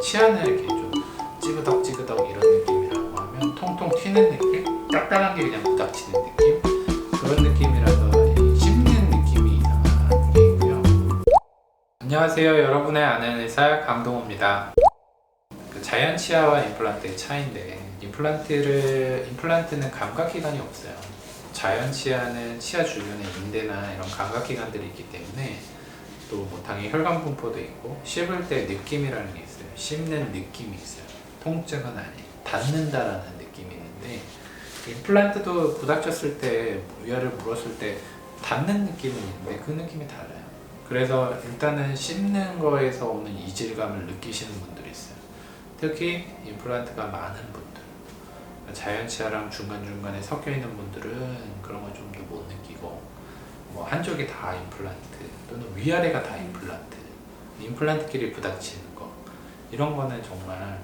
치아는 이렇게 좀 찌그덕찌그덕 이런 느낌이라고 하면 통통 튀는 느낌? 딱딱한 게 그냥 부닥치는 느낌? 그런 느낌이라서 이 씹는 느낌이 이상한 게 있고요. 안녕하세요. 여러분의 아는 의사 강동호입니다. 그 자연 치아와 임플란트의 차이인데 임플란트를 임플란트는 감각 기관이 없어요. 자연 치아는 치아 주변에 인대나 이런 감각 기관들이 있기 때문에 또 뭐 당연히 혈관 분포도 있고 씹을 때 느낌이라는 게 있어요. 씹는 느낌이 있어요. 통증은 아니에요. 닿는다라는 느낌이 있는데 임플란트도 부닥쳤을 때 위아래를 물었을 때 닿는 느낌이 있는데 그 느낌이 달라요. 그래서 일단은 씹는 거에서 오는 이질감을 느끼시는 분들이 있어요. 특히 임플란트가 많은 분들, 자연 치아랑 중간 중간에 섞여 있는 분들은 그런 걸 좀 더 못 느끼고 뭐 한쪽이 다 임플란트 또는 위아래가 다 임플란트, 임플란트끼리 부닥치는 거 이런 거는 정말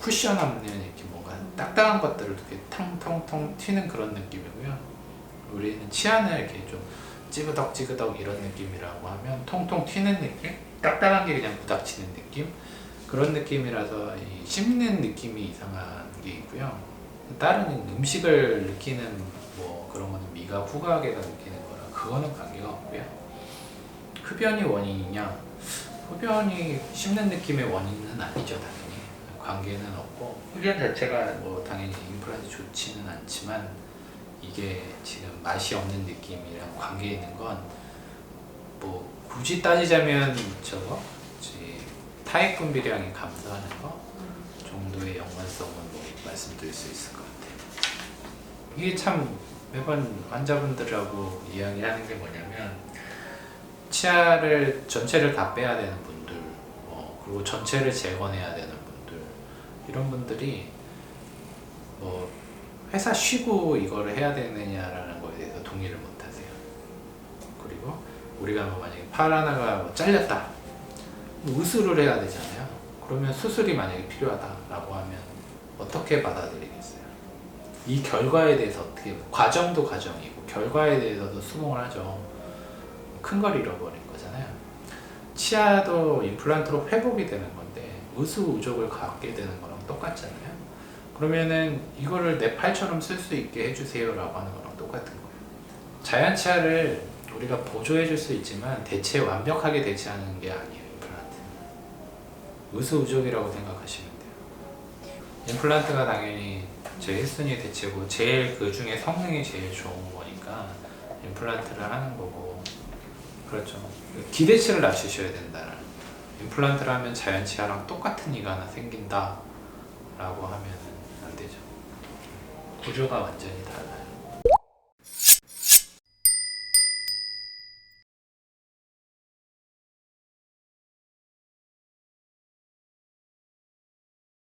쿠션 없는 이렇게 뭔가 딱딱한 것들을 이렇게 텅텅텅 튀는 그런 느낌이고요. 우리는 치아는 이렇게 좀 찌그덕찌그덕 이런 느낌이라고 하면 통통 튀는 느낌? 딱딱한 게 그냥 부닥치는 느낌? 그런 느낌이라서 이 씹는 느낌이 이상한 게 있고요. 다른 음식을 느끼는 뭐 그런 거는 미가 후각에다 느끼는 거라 그거는 관계가 없고요. 흡연이 원인이냐? 흡연이 씹는 느낌의 원인은 아니죠, 당연히. 관계는 없고 흡연 자체가 뭐 당연히 임플란트 좋지는 않지만 이게 지금 맛이 없는 느낌이랑 관계 있는 건 뭐 굳이 따지자면 저거 타액 분비량이 감소하는 거 정도의 연관성은 뭐 말씀드릴 수 있을 것 같아요. 이게 참 매번 환자분들하고 이야기하는 게 뭐냐면 치아를 전체를 다 빼야 되는 분들, 어, 그리고 전체를 재건해야 되는 분들 이런 분들이 뭐 회사 쉬고 이거를 해야 되느냐라는 거에 대해서 동의를 못 하세요. 그리고 우리가 뭐 만약에 팔 하나가 뭐 잘렸다. 뭐 의술을 해야 되잖아요. 그러면 수술이 만약에 필요하다라고 하면 어떻게 받아들이겠어요? 이 결과에 대해서 어떻게 과정도 과정이고 결과에 대해서도 수긍을 하죠. 큰 걸 잃어버린 거잖아요. 치아도 임플란트로 회복이 되는 건데 의수우족을 갖게 되는 거랑 똑같잖아요. 그러면은 이거를 내 팔처럼 쓸 수 있게 해주세요라고 하는 거랑 똑같은 거예요. 자연 치아를 우리가 보조해 줄 수 있지만 대체 완벽하게 대체하는 게 아니에요. 임플란트는 의수우족이라고 생각하시면 돼요. 임플란트가 당연히 제 힐슨이 대체고 제일 그 중에 성능이 제일 좋은 거니까 임플란트를 하는 거고 그렇죠. 기대치를 낮추셔야 된다. 임플란트를 하면 자연 치아랑 똑같은 이가 하나 생긴다 라고 하면 안 되죠. 구조가 완전히 달라요.